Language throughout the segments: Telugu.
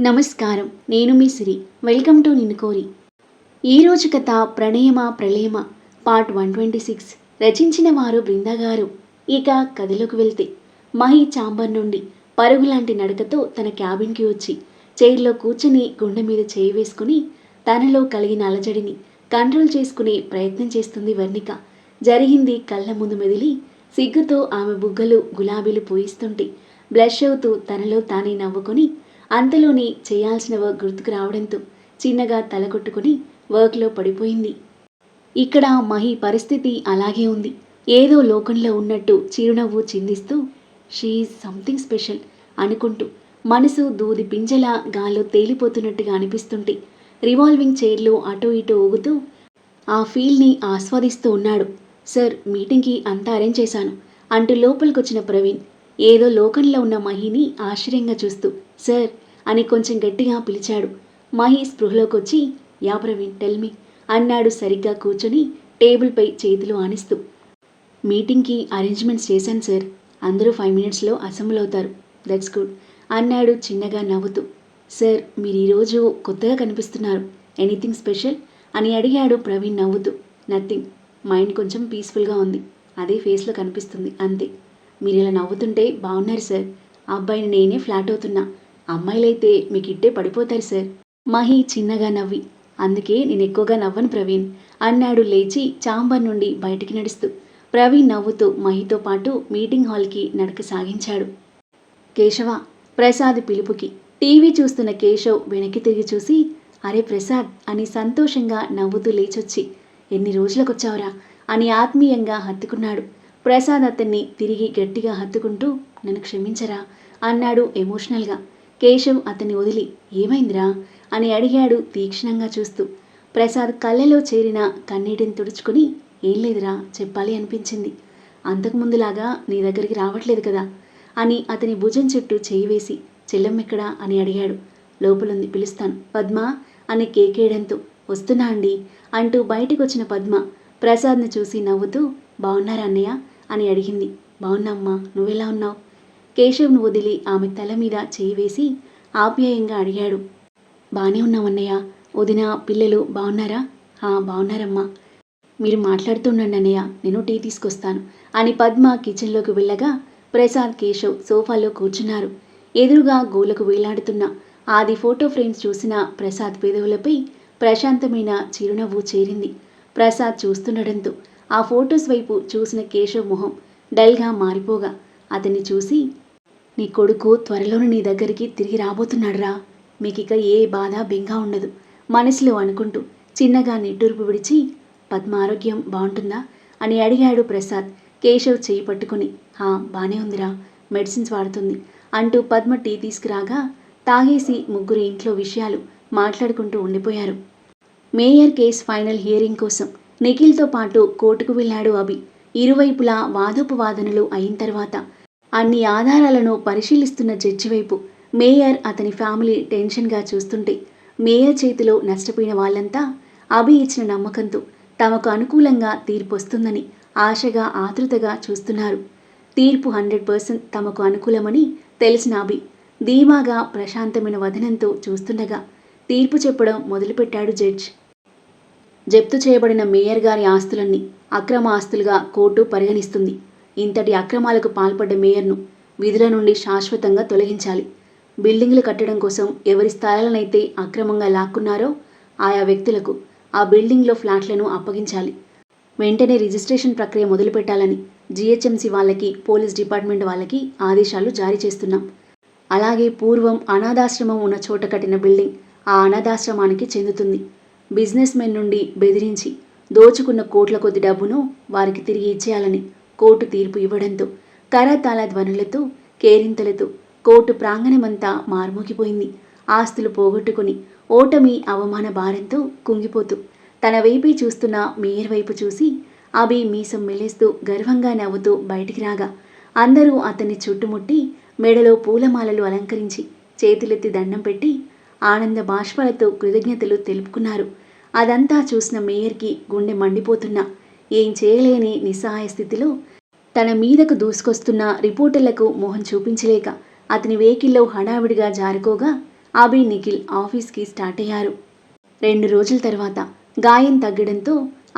నమస్కారం. నేను మీ సిరి. వెల్కమ్ టు నిన్ను కోరి ఈరోజు కథ ప్రణయమ ప్రళయమ పార్ట్ వన్ ట్వంటీ సిక్స్. రచించిన వారు బృందగారు ఇక కథలోకి వెళ్తే మహి చాంబర్ నుండి పరుగులాంటి నడకతో తన క్యాబిన్కి వచ్చి చైర్లో కూర్చుని గుండె మీద చేయి వేసుకుని తనలో కలిగిన అలజడిని కంట్రోల్ చేసుకునే ప్రయత్నం చేస్తుంది వర్ణిక. జరిగింది కళ్ళ ముందు మెదిలి సిగ్గుతో ఆమె బుగ్గలు గులాబీలు పూయిస్తుంటే బ్లష్ అవుతూ తనలో తానే నవ్వుకొని అంతలోనే చేయాల్సిన వర్క్ గుర్తుకు రావడంతో చిన్నగా తలకొట్టుకుని వర్క్లో పడిపోయింది. ఇక్కడ మహి పరిస్థితి అలాగే ఉంది. ఏదో లోకంలో ఉన్నట్టు చిరునవ్వు చిందిస్తూ షీఈ్ సంథింగ్ స్పెషల్ అనుకుంటూ మనసు దూది పింజలా గాల్లో తేలిపోతున్నట్టుగా అనిపిస్తుంటే రివాల్వింగ్ చైర్లో అటూ ఇటూ ఊగుతూ ఆ ఫీల్ని ఆస్వాదిస్తూ ఉన్నాడు. సార్ మీటింగ్కి అంతా అరేంజ్ చేశాను అంటూ లోపలికొచ్చిన ప్రవీణ్ ఏదో లోకంలో ఉన్న మహిని ఆశ్చర్యంగా చూస్తూ సార్ అని కొంచెం గట్టిగా పిలిచాడు. మహి స్పృహలోకి వచ్చి యా ప్రవీణ్ టెల్మి అన్నాడు సరిగ్గా కూర్చొని టేబుల్పై చేతులు ఆనిస్తూ. మీటింగ్కి అరేంజ్మెంట్స్ చేశాను సార్. అందరూ ఫైవ్ మినిట్స్లో అసెంబ్ల్ అవుతారు. దట్స్ గుడ్ అన్నాడు చిన్నగా నవ్వుతూ. సార్ మీరు ఈరోజు కొత్తగా కనిపిస్తున్నారు. Anything special? అని అడిగాడు ప్రవీణ్ నవ్వుతూ. నథింగ్. మైండ్ కొంచెం పీస్ఫుల్గా ఉంది. అదే ఫేస్లో కనిపిస్తుంది. అంతే. మీరు ఇలా నవ్వుతుంటే బాగున్నారు సార్. ఆ అబ్బాయిని నేనే ఫ్లాట్ అవుతున్నా. అమ్మాయిలైతే మీకు ఇట్టే పడిపోతారు సార్. మహి చిన్నగా నవ్వి అందుకే నేను ఎక్కువగా నవ్వను ప్రవీణ్. అన్నాడు లేచి చాంబర్ నుండి బయటికి నడుస్తూ. ప్రవీణ్ నవ్వుతూ మహితో పాటు మీటింగ్ హాల్కి నడక సాగించాడు. కేశవ ప్రసాద్ పిలుపుకి. టీవీ చూస్తున్న కేశవ్ వెనక్కి తిరిగి చూసి అరే ప్రసాద్ అని సంతోషంగా నవ్వుతూ లేచొచ్చి ఎన్ని రోజులకొచ్చావురా అని ఆత్మీయంగా హత్తుకున్నాడు. ప్రసాద్ అతన్ని తిరిగి గట్టిగా హత్తుకుంటూ నన్ను క్షమించరా అన్నాడు ఎమోషనల్గా. కేశవ్ అతన్ని వదిలి ఏమైందిరా? అని అడిగాడు తీక్షణంగా చూస్తూ. ప్రసాద్ కళ్ళలో చేరిన కన్నీటిని తుడుచుకుని ఏం లేదురా చెప్పాలి అనిపించింది. అంతకుముందులాగా నీ దగ్గరికి రావట్లేదు కదా? అని అతని భుజం చుట్టూ చేయి వేసి చెల్లెమ్మెక్కడా? అని అడిగాడు. లోపలుంది పిలుస్తాను. పద్మ? అని కేకేయడంతో వస్తున్నా అండి అంటూ బయటికి వచ్చిన పద్మ ప్రసాద్ని చూసి నవ్వుతూ బాగున్నారా అన్నయ్య? అని అడిగింది. బాగున్నామ్మా నువ్వెలా ఉన్నావు? కేశవ్ను వదిలి ఆమె తల మీద చేయి వేసి ఆప్యాయంగా అడిగాడు. బానే ఉన్నామన్నయ్య వదిన పిల్లలు బాగున్నారా హా బాగున్నారమ్మా మీరు మాట్లాడుతుండండి అన్నయ్య. నేను టీ తీసుకొస్తాను. అని పద్మ కిచెన్లోకి వెళ్ళగా ప్రసాద్ కేశవ్ సోఫాలో కూర్చున్నారు. ఎదురుగా గోలకు వేలాడుతున్న ఆది ఫోటో ఫ్రేమ్స్ చూసిన ప్రసాద్ పెదవులపై ప్రశాంతమైన చిరునవ్వు చేరింది. ప్రసాద్ చూస్తుండడంతో ఆ ఫోటోస్ వైపు చూసిన కేశవ్ మొహం డల్గా మారిపోగా అతన్ని చూసి నీ కొడుకు త్వరలోనే నీ దగ్గరికి తిరిగి రాబోతున్నాడురా. మీకిక ఏ బాధ బెంగా ఉండదు. మనసులో అనుకుంటూ చిన్నగా నిట్టూర్పు విడిచి పద్మ ఆరోగ్యం బాగుంటుందా? అని అడిగాడు ప్రసాద్. కేశవ్ చేయి పట్టుకుని హా బానే ఉందిరా. మెడిసిన్స్ వాడుతుంది అంటూ పద్మ టీ తీసుకురాగా తాగేసి ముగ్గురు ఇంట్లో విషయాలు మాట్లాడుకుంటూ ఉండిపోయారు. మేయర్ కేస్ ఫైనల్ హియరింగ్ కోసం నిఖిల్తో పాటు కోర్టుకు వెళ్ళాడు అభి. ఇరువైపులా వాదోపవాదనలు అయిన తర్వాత అన్ని ఆధారాలను పరిశీలిస్తున్న జడ్జి వైపు మేయర్ అతని ఫ్యామిలీ టెన్షన్గా చూస్తుంటే మేయర్ చేతిలో నష్టపోయిన వాళ్ళంతా అభి ఇచ్చిన నమ్మకంతో తమకు అనుకూలంగా తీర్పు వస్తుందని ఆశగా ఆతృతగా చూస్తున్నారు. తీర్పు హండ్రెడ్ పర్సెంట్ తమకు అనుకూలమని తెలిసిన అభి ధీమాగా ప్రశాంతమైన వదనంతో చూస్తుండగా తీర్పు చెప్పడం మొదలుపెట్టాడు జడ్జ్. జప్తు చేయబడిన మేయర్ గారి ఆస్తులన్నీ అక్రమ ఆస్తులుగా కోర్టు పరిగణిస్తుంది. ఇంతటి అక్రమాలకు పాల్పడ్డ మేయర్ను విధుల నుండి శాశ్వతంగా తొలగించాలి. బిల్డింగ్లు కట్టడం కోసం ఎవరి స్థలాలనైతే అక్రమంగా లాక్కున్నారో ఆయా వ్యక్తులకు ఆ బిల్డింగ్లో ఫ్లాట్లను అప్పగించాలి. వెంటనే రిజిస్ట్రేషన్ ప్రక్రియ మొదలుపెట్టాలని జీహెచ్ఎంసీ వాళ్ళకి పోలీస్ డిపార్ట్మెంట్ వాళ్ళకి ఆదేశాలు జారీ చేస్తున్నాం. అలాగే పూర్వం అనాథాశ్రమం ఉన్న చోట కట్టిన బిల్డింగ్ ఆ అనాథాశ్రమానికి చెందుతుంది. బిజినెస్ మెన్ నుండి బెదిరించి దోచుకున్న కోట్ల కొద్ది డబ్బును వారికి తిరిగి ఇచ్చేయాలని కోర్టు తీర్పు ఇవ్వడంతో కరతాళ ధ్వనులతో కేరింతలతో కోర్టు ప్రాంగణమంతా మార్మోగిపోయింది. ఆస్తులు పోగొట్టుకుని ఓటమి అవమాన భారంతో కుంగిపోతూ తన వైపే చూస్తున్న మేయర్ వైపు చూసి అభి మీసం మెలేస్తూ గర్వంగా నవ్వుతూ బయటికి రాగా అందరూ అతన్ని చుట్టుముట్టి మెడలో పూలమాలలు అలంకరించి చేతులెత్తి దండం పెట్టి ఆనంద బాష్పాలతో కృతజ్ఞతలు తెలుపుకున్నారు. అదంతా చూసిన మేయర్కి గుండె మండిపోతున్నా. ఏం చేయలేని నిస్సహాయ స్థితిలో తన మీదకు దూసుకొస్తున్న రిపోర్టర్లకు మొహం చూపించలేక అతని వెహికల్లో హడావిడిగా జారుకోగా అభి నిఖిల్ ఆఫీస్కి స్టార్ట్ అయ్యారు. రెండు రోజుల తర్వాత గాయం తగ్గడంతో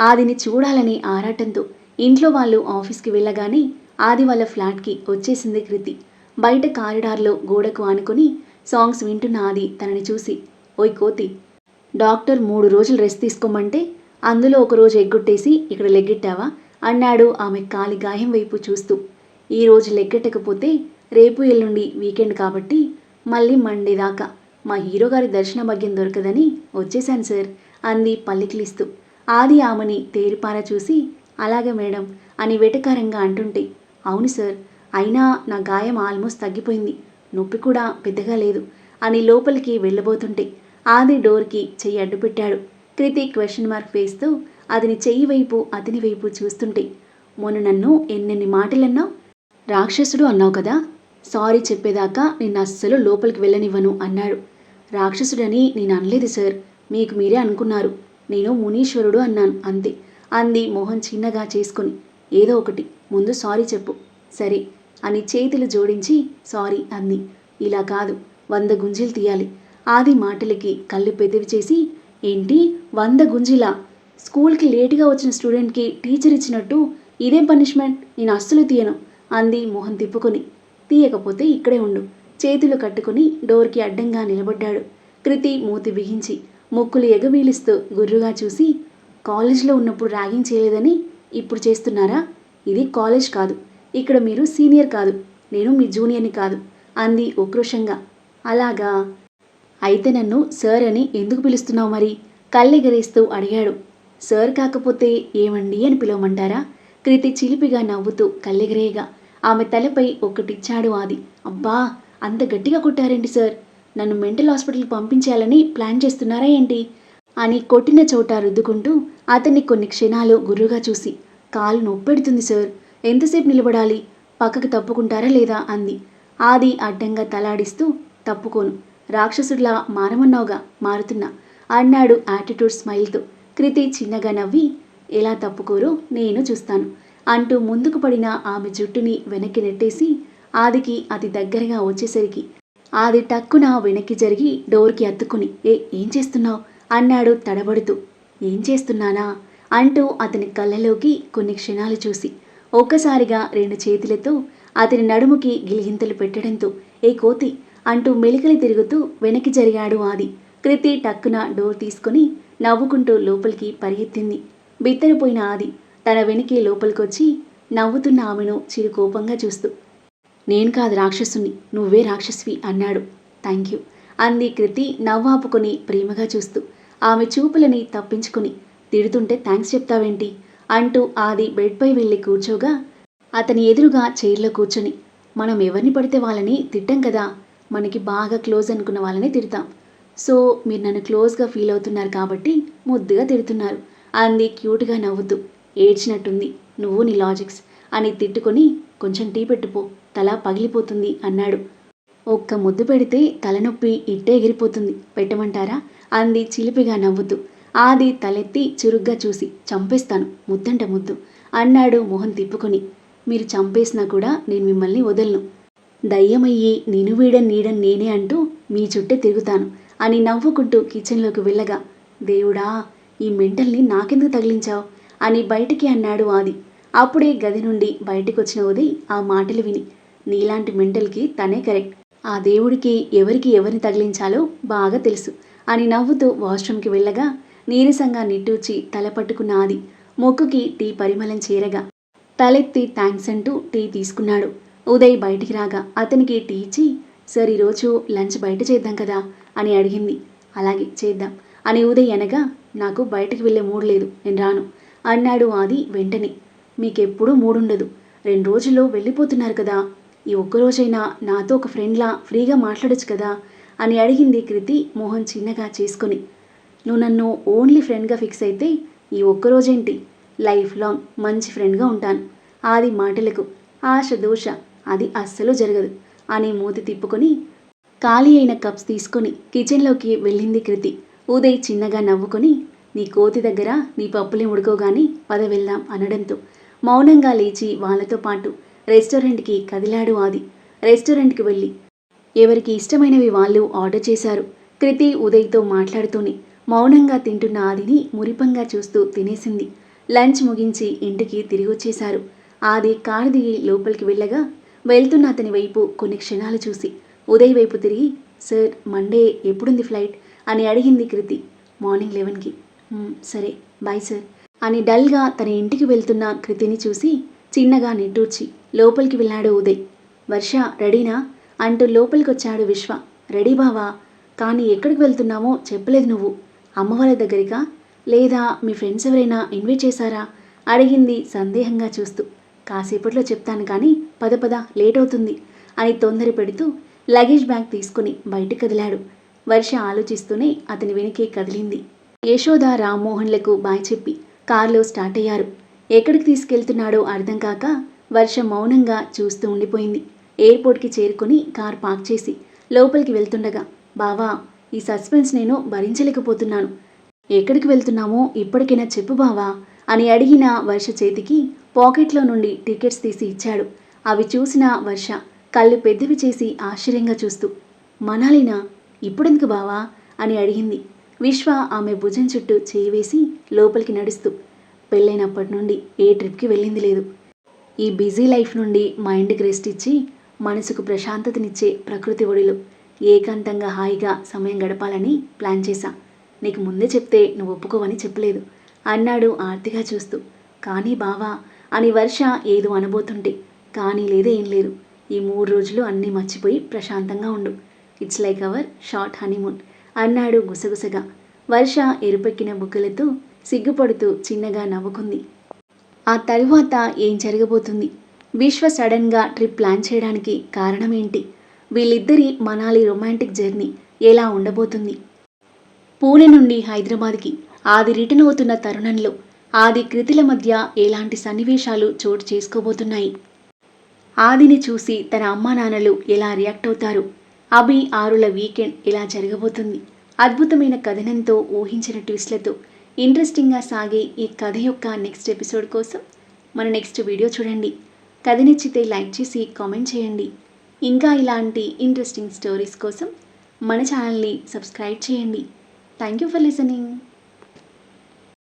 ఆదిని చూడాలనే ఆరాటంతో ఇంట్లో వాళ్ళు ఆఫీస్కి వెళ్ళగానే ఆది వాళ్ళ ఫ్లాట్కి వచ్చేసింది కృతి. బయట కారిడార్లో గోడకు ఆనుకొని సాంగ్స్ వింటున్న ఆది తనని చూసి ఓయ్ కోతి డాక్టర్ మూడు రోజులు రెస్ట్ తీసుకోమంటే అందులో ఒక రోజు ఎగ్గొట్టేసి ఇక్కడ లెగ్గెట్టావా? అన్నాడు ఆమె కాలి గాయం వైపు చూస్తూ. ఈరోజు లెక్కెట్టకపోతే రేపు ఎల్లుండి వీకెండ్ కాబట్టి మళ్ళీ మండే దాకా మా హీరో గారి దర్శన భాగ్యం దొరకదని వచ్చేశాను సార్ అంది పల్లికిలిస్తూ. ఆది ఆమెని తేరిపార చూసి అలాగే మేడం అని వెటకారంగా అంటుంటే అవును సార్ అయినా నా గాయం ఆల్మోస్ట్ తగ్గిపోయింది నొప్పి కూడా పెద్దగా లేదు అని లోపలికి వెళ్ళబోతుంటే ఆది డోర్కి చెయ్యి అడ్డుపెట్టాడు. కృతి క్వశ్చన్ మార్క్ వేస్తూ అతని చెయ్యి వైపు అతని వైపు చూస్తుంటే మొన్న నన్ను ఎన్నెన్ని మాటలన్నా రాక్షసుడు అన్నావు కదా? సారీ చెప్పేదాకా నిన్ను అస్సలు లోపలికి వెళ్ళనివ్వను అన్నాడు. రాక్షసుడని నేను అనలేదు సార్. మీకు మీరే అనుకున్నారు. నేను మునీశ్వరుడు అన్నాను అంతే. అంది మోహన్ చిన్నగా చేసుకొని. ఏదో ఒకటి. ముందు సారీ చెప్పు. సరే. అని చేతులు జోడించి సారీ అంది. ఇలా కాదు. వంద గుంజీలు తీయాలి. ఆది మాటలకి కళ్ళు పెదవి చేసి ఏంటి? వంద గుంజిలా? స్కూల్కి లేటుగా వచ్చిన స్టూడెంట్కి టీచర్ ఇచ్చినట్టు ఇదేం పనిష్మెంట్ నేను అస్సలు తీయను అంది మొహం తిప్పుకొని. తీయకపోతే ఇక్కడే ఉండు. చేతులు కట్టుకుని డోర్కి అడ్డంగా నిలబడ్డాడు. కృతి మూతి బిగించి ముక్కులు ఎగవీలిస్తూ గుర్రుగా చూసి కాలేజ్లో ఉన్నప్పుడు ర్యాగింగ్ చేయలేదని ఇప్పుడు చేస్తున్నారా? ఇది కాలేజ్ కాదు. ఇక్కడ మీరు సీనియర్ కాదు. నేను మీ జూనియర్ని కాదు అంది ఉక్రోషంగా. అలాగా? అయితే నన్ను సార్ అని ఎందుకు పిలుస్తున్నావు మరి? కళ్ళెగరేస్తూ అడిగాడు. సార్ కాకపోతే ఏమండి అని పిలవమంటారా? కృతి చిలిపిగా నవ్వుతూ కళ్ళెగరేయగా ఆమె తలపై ఒకటిచ్చాడు ఆది. అబ్బా అంత గట్టిగా కొట్టారండి సార్? నన్ను మెంటల్ హాస్పిటల్కి పంపించాలని ప్లాన్ చేస్తున్నారా ఏంటి? అని కొట్టిన చోట రుద్దుకుంటూ అతన్ని కొన్ని క్షణాలు గుర్రుగా చూసి కాలు నొప్పెడుతుంది సార్. ఎంతసేపు నిలబడాలి? పక్కకు తప్పుకుంటారా లేదా? అంది. ఆది అడ్డంగా తలాడిస్తూ తప్పుకోను. రాక్షసుడిలా మారమన్నావుగా మారుతున్నా అన్నాడు యాటిట్యూడ్ స్మైల్తో. కృతి చిన్నగా నవ్వి ఎలా తప్పుకోరో నేను చూస్తాను అంటూ ముందుకు పడిన ఆమె జుట్టుని వెనక్కి నెట్టేసి ఆదికి అతి దగ్గరగా వచ్చేసరికి ఆది టక్కున వెనక్కి జరిగి డోర్కి అత్తుకుని ఏ ఏం చేస్తున్నావు? అన్నాడు తడబడుతూ. ఏం చేస్తున్నానా? అంటూ అతని కళ్ళలోకి కొన్ని క్షణాలు చూసి ఒక్కసారిగా రెండు చేతులతో అతని నడుముకి గిలిగింతలు పెట్టడంతో ఏ కోతి? అంటూ మెలికలు తిరుగుతూ వెనక్కి జరిగాడు ఆది. కృతి టక్కున డోర్ తీసుకుని నవ్వుకుంటూ లోపలికి పరిగెత్తింది. బిత్తరపోయిన ఆది తన వెనకే లోపలికొచ్చి నవ్వుతున్న ఆమెను చిరు కోపంగా చూస్తూ నేను కాదు రాక్షసుని నువ్వే రాక్షసివి అన్నాడు. థ్యాంక్ యూ అంది కృతి నవ్వాపుకొని ప్రేమగా చూస్తూ ఆమె చూపులని తప్పించుకుని తిడుతుంటే థ్యాంక్స్ చెప్తావేంటి? అంటూ ఆది బెడ్పై వెళ్ళి కూర్చోగా అతని ఎదురుగా చైర్లో కూర్చొని మనం ఎవరిని పడితే వాళ్ళని తిట్టాం కదా మనకి బాగా క్లోజ్ అనుకున్న వాళ్ళని తిడతాం. సో మీరు నన్ను క్లోజ్గా ఫీల్ అవుతున్నారు కాబట్టి ముద్దుగా తిడుతున్నారు. అంది క్యూట్గా నవ్వుతూ. ఏడ్చినట్టుంది. నువ్వు నీ లాజిక్స్. అని తిట్టుకొని కొంచెం టీ పెట్టుపో. తల పగిలిపోతుంది అన్నాడు. ఒక్క ముద్దు పెడితే తలనొప్పి ఇట్టే ఎగిరిపోతుంది. పెట్టమంటారా? అంది చిలిపిగా నవ్వుతూ. ఆది తలెత్తి చురుగ్గా చూసి చంపేస్తాను. ముద్దంట ముద్దు. అన్నాడు మొహం తిప్పుకొని. మీరు చంపేసినా కూడా నేను మిమ్మల్ని వదలను. దయ్యమయ్యి నేను వీడన్ నీడన్ నేనే అంటూ మీ చుట్టే తిరుగుతాను. అని నవ్వుకుంటూ కిచెన్లోకి వెళ్ళగా దేవుడా ఈ మెంటల్ని నాకెందుకు తగిలించావు? అని బయటికి అన్నాడు ఆది. అప్పుడే గది నుండి బయటికి వచ్చిన ఉదయ్ ఆ మాటలు విని నీలాంటి మెంటల్కి తనే కరెక్ట్. ఆ దేవుడికి ఎవరికి ఎవరిని తగిలించాలో బాగా తెలుసు అని నవ్వుతూ వాష్రూమ్కి వెళ్ళగా నీరసంగా నిట్టూచి తల పట్టుకున్న ఆది మొక్కుకి టీ పరిమళం చేరగా తలెత్తి థ్యాంక్స్ అంటూ టీ తీసుకున్నాడు. ఉదయ్ బయటికి రాగా అతనికి టీ ఇచ్చి సార్ ఈరోజు లంచ్ బయట చేద్దాం కదా అని అడిగింది. అలాగే చేద్దాం. అని ఉదయ్ అనగా నాకు బయటకు వెళ్ళే మూడు లేదు. నేను రాను. అన్నాడు ఆది వెంటనే. మీకెప్పుడూ మూడుండదు. రెండు రోజుల్లో వెళ్ళిపోతున్నారు కదా. ఈ ఒక్క రోజైనా నాతో ఒక ఫ్రెండ్లా ఫ్రీగా మాట్లాడొచ్చు కదా అని అడిగింది కృతి మోహన్ చిన్నగా చేసుకొని. నువ్వు నన్ను ఓన్లీ ఫ్రెండ్గా ఫిక్స్ అయితే ఈ ఒక్క రోజేంటి లైఫ్ లాంగ్ మంచి ఫ్రెండ్గా ఉంటాను. ఆది మాటలకు ఆశ దోష అది అస్సలు జరగదు అని మూతి తిప్పుకొని ఖాళీ అయిన కప్స్ తీసుకొని కిచెన్లోకి వెళ్ళింది కృతి. ఉదయ్ చిన్నగా నవ్వుకొని నీ కోతి దగ్గర నీ పప్పులే ఉడుకోగాని పద వెళ్దాం అనడంతో మౌనంగా లేచి వాళ్ళతో పాటు రెస్టారెంట్కి కదిలాడు ఆది. రెస్టారెంట్కి వెళ్ళి ఎవరికి ఇష్టమైనవి వాళ్ళు ఆర్డర్ చేశారు కృతి ఉదయ్తో మాట్లాడుతూనే మౌనంగా తింటున్న ఆదిని మురిపంగా చూస్తూ తినేసింది. లంచ్ ముగించి ఇంటికి తిరిగి వచ్చేశారు. ఆది కారు దిగి లోపలికి వెళ్ళగా వెళ్తున్న అతని వైపు కొన్ని క్షణాలు చూసి ఉదయ్ వైపు తిరిగి సార్ మండే ఎప్పుడుంది ఫ్లైట్? అని అడిగింది కృతి. మార్నింగ్ లెవెన్కి. సరే బాయ్ సార్. అని డల్గా తన ఇంటికి వెళ్తున్న కృతిని చూసి చిన్నగా నిట్టూర్చి లోపలికి వెళ్ళాడు ఉదయ్. వర్ష రెడీనా? అంటూ లోపలికొచ్చాడు విశ్వ. రెడీ బావా కానీ ఎక్కడికి వెళ్తున్నామో చెప్పలేదు నువ్వు. అమ్మ వాళ్ళ దగ్గరికా? లేదా మీ ఫ్రెండ్స్ ఎవరైనా ఇన్వైట్ చేశారా? అడిగింది సందేహంగా చూస్తూ. కాసేపట్లో చెప్తాను కానీ పద పద లేట్ అవుతుంది అని తొందర పెడుతూ లగేజ్ బ్యాగ్ తీసుకుని బయట కదిలాడు. వర్ష ఆలోచిస్తూనే అతని వెనుకే కదిలింది. యశోద రామ్మోహన్లకు బాయ్ చెప్పి కారులో స్టార్ట్ అయ్యారు. ఎక్కడికి తీసుకెళ్తున్నాడో అర్థం కాక వర్ష మౌనంగా చూస్తూ ఉండిపోయింది. ఎయిర్పోర్ట్కి చేరుకుని కార్ పార్క్ చేసి లోపలికి వెళ్తుండగా బావా ఈ సస్పెన్స్ నేను భరించలేకపోతున్నాను. ఎక్కడికి వెళ్తున్నామో ఇప్పటికైనా చెప్పు బావా అని అడిగిన వర్ష చేతికి పాకెట్లో నుండి టికెట్స్ తీసి ఇచ్చాడు. అవి చూసిన వర్ష కళ్ళు పెద్దవి చేసి ఆశ్చర్యంగా చూస్తూ మనాలినా ఇప్పుడెందుకు బావా? అని అడిగింది. విశ్వ ఆమె భుజం చుట్టూ చేయి వేసి లోపలికి నడుస్తూ పెళ్ళైనప్పటి నుండి ఏ ట్రిప్కి వెళ్ళింది లేదు. ఈ బిజీ లైఫ్ నుండి మైండ్కి రెస్ట్ ఇచ్చి మనసుకు ప్రశాంతతనిచ్చే ప్రకృతి ఒడిలో ఏకాంతంగా హాయిగా సమయం గడపాలని ప్లాన్ చేశా. నీకు ముందే చెప్తే నువ్వు ఒప్పుకోవని చెప్పలేదు అన్నాడు ఆర్తిగా చూస్తూ. కానీ బావా అని వర్ష ఏదో అనబోతుంటే కానీ లేదే ఏం లేదు. ఈ మూడు రోజులు అన్నీ మర్చిపోయి ప్రశాంతంగా ఉండు. It's like our short honeymoon అన్నాడు గుసగుసగా. వర్ష ఎరుపెక్కిన బుగ్గలతో సిగ్గుపడుతూ చిన్నగా నవ్వుకుంది. ఆ తరువాత ఏం జరగబోతుంది? విశ్వ సడన్గా ట్రిప్ ప్లాన్ చేయడానికి కారణం ఏంటి వీళ్ళిద్దరి మనాలి రొమాంటిక్ జర్నీ ఎలా ఉండబోతుంది? పూణె నుండి హైదరాబాద్కి ఆది రిటర్న్ అవుతున్న తరుణంలో ఆది కృతిల మధ్య ఎలాంటి సన్నివేశాలు చోటు చేసుకోబోతున్నాయి? ఆదిని చూసి తన అమ్మా నాన్నలు ఎలా రియాక్ట్ అవుతారు? అభి ఆరుల వీకెండ్ ఎలా జరగబోతుంది? అద్భుతమైన కథనంతో ఊహించిన ట్విస్ట్లతో ఇంట్రెస్టింగ్గా సాగే ఈ కథ యొక్క నెక్స్ట్ ఎపిసోడ్ కోసం మన నెక్స్ట్ వీడియో చూడండి. కథ నచ్చితే లైక్ చేసి కామెంట్ చేయండి. ఇంకా ఇలాంటి ఇంట్రెస్టింగ్ స్టోరీస్ కోసం మన ఛానల్ని సబ్స్క్రైబ్ చేయండి. Thank you for listening.